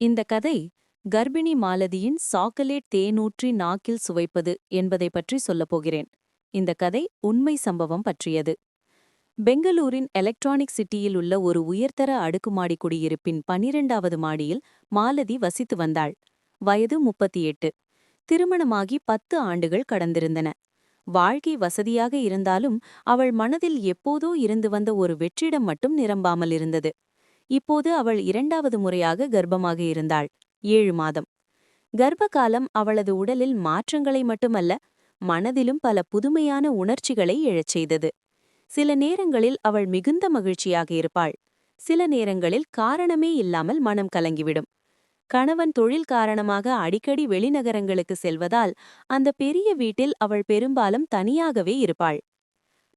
இந்த கதை கர்ப்பிணி மாலதியின் சாக்கலேட் தேனூற்றி நாக்கில் சுவைப்பது என்பதை பற்றி சொல்லப் போகிறேன். இந்த கதை உண்மை சம்பவம் பற்றியது. பெங்களூரின் எலக்ட்ரானிக் சிட்டியில் உள்ள ஒரு உயர்தர அடுக்குமாடி குடியிருப்பின் பனிரெண்டாவது மாடியில் மாலதி வசித்து வந்தாள். வயது முப்பத்தி எட்டு திருமணமாகி பத்து ஆண்டுகள் கடந்திருந்தன. வாழ்க்கை வசதியாக இருந்தாலும் அவள் மனதில் எப்போதோ இருந்து வந்த ஒரு வெற்றிடம் மட்டும் நிரம்பாமல் இருந்தது. இப்போது அவள் இரண்டாவது முறையாக கர்ப்பமாக இருந்தாள். ஏழு மாதம். கர்ப்பகாலம் அவளது உடலில் மாற்றங்களை மட்டுமல்ல மனதிலும் பல புதுமையான உணர்ச்சிகளை எழச் செய்தது. சில நேரங்களில் அவள் மிகுந்த மகிழ்ச்சியாக இருப்பாள். சில நேரங்களில் காரணமே இல்லாமல் மனம் கலங்கிவிடும். கணவன் தொழில் காரணமாக அடிக்கடி வெளிநகரங்களுக்கு செல்வதால் அந்த பெரிய வீட்டில் அவள் பெரும்பாலும் தனியாகவே இருப்பாள்.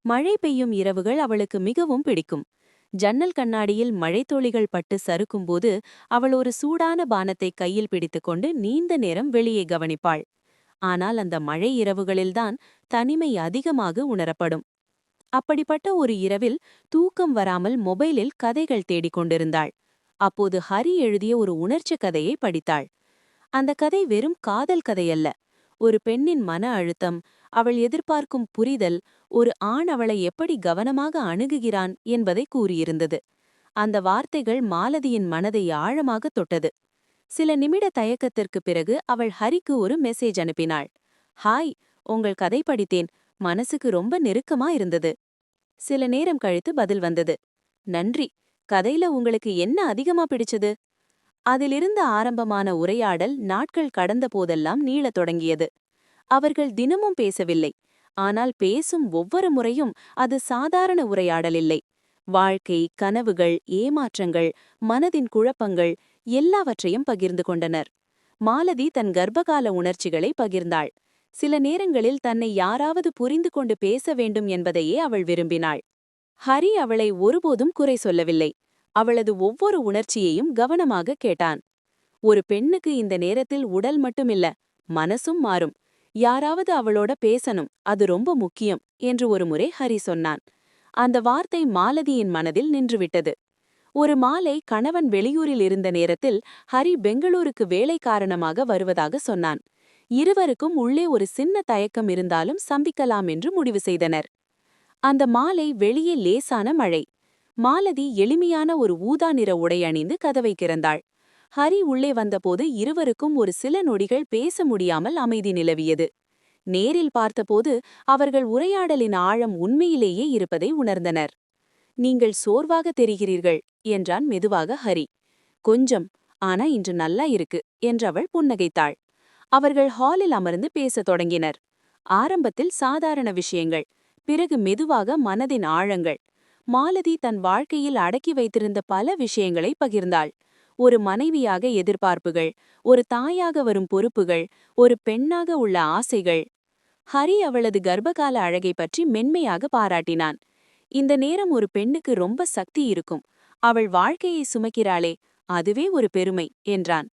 மழை பெய்யும் இரவுகள் அவளுக்கு மிகவும் பிடிக்கும். ஜன்னல் கண்ணாடியில் மழைத்துளிகள் பட்டு சறுக்கும்போது அவள் ஒரு சூடான பானத்தை கையில் பிடித்துக்கொண்டு நீண்ட நேரம் வெளியே கவனிப்பாள். ஆனால் அந்த மழை இரவுகளில்தான் தனிமை அதிகமாக உணரப்படும். அப்படிப்பட்ட ஒரு இரவில் தூக்கம் வராமல் மொபைலில் கதைகள் தேடிக் கொண்டிருந்தாள். அப்போது ஹரி எழுதிய ஒரு உணர்ச்சி கதையை படித்தாள். அந்த கதை வெறும் காதல் கதையல்ல. ஒரு பெண்ணின் மன அழுத்தம் அவள் எதிர்பார்க்கும் புரிதல் ஒரு ஆண் அவளை எப்படி கவனமாக அணுகுகிறான் என்பதை கூறியிருந்தது. அந்த வார்த்தைகள் மாலதியின் மனதை ஆழமாக தொட்டது. சில நிமிட தயக்கத்திற்கு பிறகு அவள் ஹரிக்கு ஒரு மெசேஜ் அனுப்பினாள். ஹாய் உங்கள் கதை படித்தேன். மனசுக்கு ரொம்ப நெருக்கமா இருந்தது. சில நேரம் கழித்து பதில் வந்தது. நன்றி. கதையில உங்களுக்கு என்ன அதிகமா பிடிச்சது? அதிலிருந்து ஆரம்பமான உரையாடல் நாட்கள் கடந்த போதெல்லாம் நீளத் தொடங்கியது. அவர்கள் தினமும் பேசவில்லை. ஆனால் பேசும் ஒவ்வொரு முறையும் அது சாதாரண உரையாடல் இல்லை வாழ்க்கை கனவுகள் ஏமாற்றங்கள் மனதின் குழப்பங்கள் எல்லாவற்றையும் பகிர்ந்து கொண்டனர். மாலதி தன் கர்ப்பகால உணர்ச்சிகளை பகிர்ந்தாள். சில நேரங்களில் தன்னை யாராவது புரிந்து கொண்டு பேச வேண்டும் என்பதையே அவள் விரும்பினாள். ஹரி அவளை ஒருபோதும் குறை சொல்லவில்லை. அவளது ஒவ்வொரு உணர்ச்சியையும் கவனமாக கேட்டான். ஒரு பெண்ணுக்கு இந்த நேரத்தில் உடல் மட்டுமில்ல மனசும் மாறும். யாராவது அவளோட பேசணும் அது ரொம்ப முக்கியம் என்று ஒருமுறை ஹரி சொன்னான். அந்த வார்த்தை மாலதியின் மனதில் நின்றுவிட்டது. ஒரு மாலை கணவன் வெளியூரில் இருந்த நேரத்தில் ஹரி பெங்களூருக்கு வேலை காரணமாக வருவதாக சொன்னான். இருவருக்கும் உள்ளே ஒரு சின்ன தயக்கம் இருந்தாலும் சம்பிக்கலாம் என்று முடிவு செய்தனர். அந்த மாலை வெளியே லேசான மழை. மாலதி எளிமையான ஒரு ஊதா நிற உடை அணிந்து கதவை கிறந்தாள் ஹரி உள்ளே வந்தபோது இருவருக்கும் ஒரு சில நொடிகள் பேச முடியாமல் அமைதி நிலவியது. நேரில் பார்த்தபோது அவர்கள் உரையாடலின் ஆழம் உண்மையிலேயே இருப்பதை உணர்ந்தனர். நீங்கள் சோர்வாக தெரிகிறீர்கள் என்றான் மெதுவாக ஹரி. கொஞ்சம் ஆனா இன்று நல்லா இருக்கு என்றவள் புன்னகைத்தாள். அவர்கள் ஹாலில் அமர்ந்து பேசத் தொடங்கினர். ஆரம்பத்தில் சாதாரண விஷயங்கள் பிறகு மெதுவாக மனதின் ஆழங்கள். மாலதி தன் வாழ்க்கையில் அடக்கி வைத்திருந்த பல விஷயங்களை பகிர்ந்தாள். ஒரு மனைவியாக எதிர்பார்ப்புகள் ஒரு தாயாக வரும் பொறுப்புகள் ஒரு பெண்ணாக உள்ள ஆசைகள். ஹரி அவளது கர்ப்பகால அழகை பற்றி மென்மையாக பாராட்டினான். இந்த நேரம் ஒரு பெண்ணுக்கு ரொம்ப சக்தி இருக்கும். அவள் வாழ்க்கையை சுமக்கிறாளே அதுவே ஒரு பெருமை என்றான்.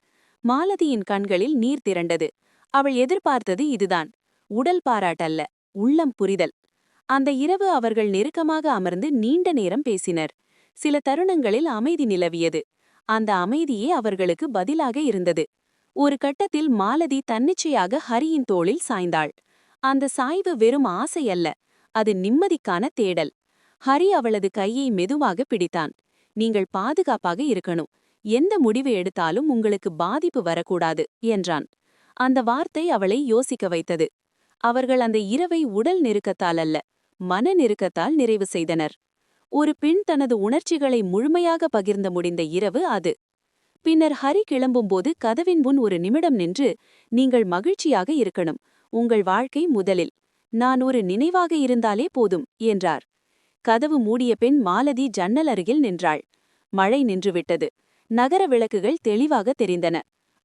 மாலதியின் கண்களில் நீர் திரண்டது. அவள் எதிர்பார்த்தது இதுதான். உடல் பாராட்டல்ல உள்ளம் புரிதல். அந்த இரவு அவர்கள் நெருக்கமாக அமர்ந்து நீண்ட நேரம் பேசினர். சில தருணங்களில் அமைதி நிலவியது. அந்த அமைதியே அவர்களுக்கு பதிலாக இருந்தது. ஒரு கட்டத்தில் மாலதி தன்னிச்சையாக ஹரியின் தோளில் சாய்ந்தாள். அந்த சாய்வு வெறும் ஆசையல்ல அது நிம்மதிக்கான தேடல். ஹரி அவளது கையை மெதுவாக பிடித்தான். நீங்கள் பாதுகாப்பாக இருக்கணும். எந்த முடிவு எடுத்தாலும் உங்களுக்கு பாதிப்பு வரக்கூடாது என்றான். அந்த வார்த்தை அவளை யோசிக்க வைத்தது. அவர்கள் அந்த இரவை உடல் நெருக்கத்தால் அல்ல மன நெருக்கத்தால் நிறைவு செய்தனர். ஒரு பெண் தனது உணர்ச்சிகளை முழுமையாக பகிர்ந்த முடிந்த இரவு அது. பின்னர் ஹரி கிளம்பும்போது கதவின் முன் ஒரு நிமிடம் நின்று நீங்கள் மகிழ்ச்சியாக இருக்கணும். உங்கள் வாழ்க்கை முதலில். நான் ஒரு நினைவாக இருந்தாலே போதும் என்றார். கதவு மூடிய பெண் மாலதி ஜன்னல் அருகில் நின்றாள். மழை நின்றுவிட்டது. நகர விளக்குகள் தெளிவாக தெரிந்தன.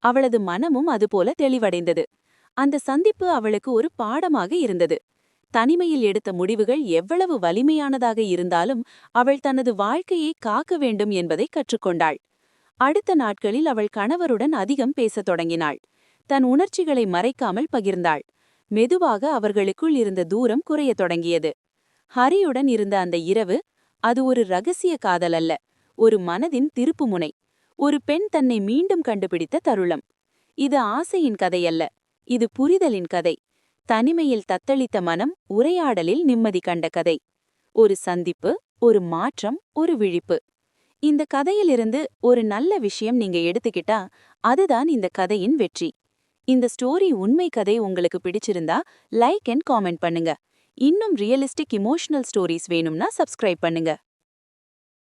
அவளது மனமும் அதுபோல தெளிவடைந்தது. அந்த சந்திப்பு அவளுக்கு ஒரு பாடமாக இருந்தது. தனிமையில் எடுத்த முடிவுகள் எவ்வளவு வலிமையானதாக இருந்தாலும் அவள் தனது வாழ்க்கையை காக்க வேண்டும் என்பதை கற்றுக்கொண்டாள். அடுத்த நாட்களில் அவள் கணவருடன் அதிகம் பேசத் தொடங்கினாள். தன் உணர்ச்சிகளை மறைக்காமல் பகிர்ந்தாள். மெதுவாக அவர்களுக்குள் இருந்த தூரம் குறையத் தொடங்கியது. ஹரியுடன் இருந்த அந்த இரவு அது ஒரு ரகசிய காதல் அல்ல ஒரு மனதின் திருப்புமுனை ஒரு பெண் தன்னை மீண்டும் கண்டுபிடித்த தருளம் இது ஆசையின் கதையல்ல இது புரிதலின் கதை. தனிமையில் தத்தளித்த மனம் உரையாடலில் நிம்மதி கண்ட கதை. ஒரு சந்திப்பு ஒரு மாற்றம் ஒரு விழிப்பு. இந்த கதையிலிருந்து ஒரு நல்ல விஷயம் நீங்க எடுத்துக்கிட்டா அதுதான் இந்த கதையின் வெற்றி. இந்த ஸ்டோரி உண்மை கதை உங்களுக்கு பிடிச்சிருந்தா லைக் அண்ட் காமெண்ட் பண்ணுங்க. இன்னும் ரியலிஸ்டிக் இமோஷனல் ஸ்டோரிஸ் வேணும்னா சப்ஸ்கிரைப் பண்ணுங்க.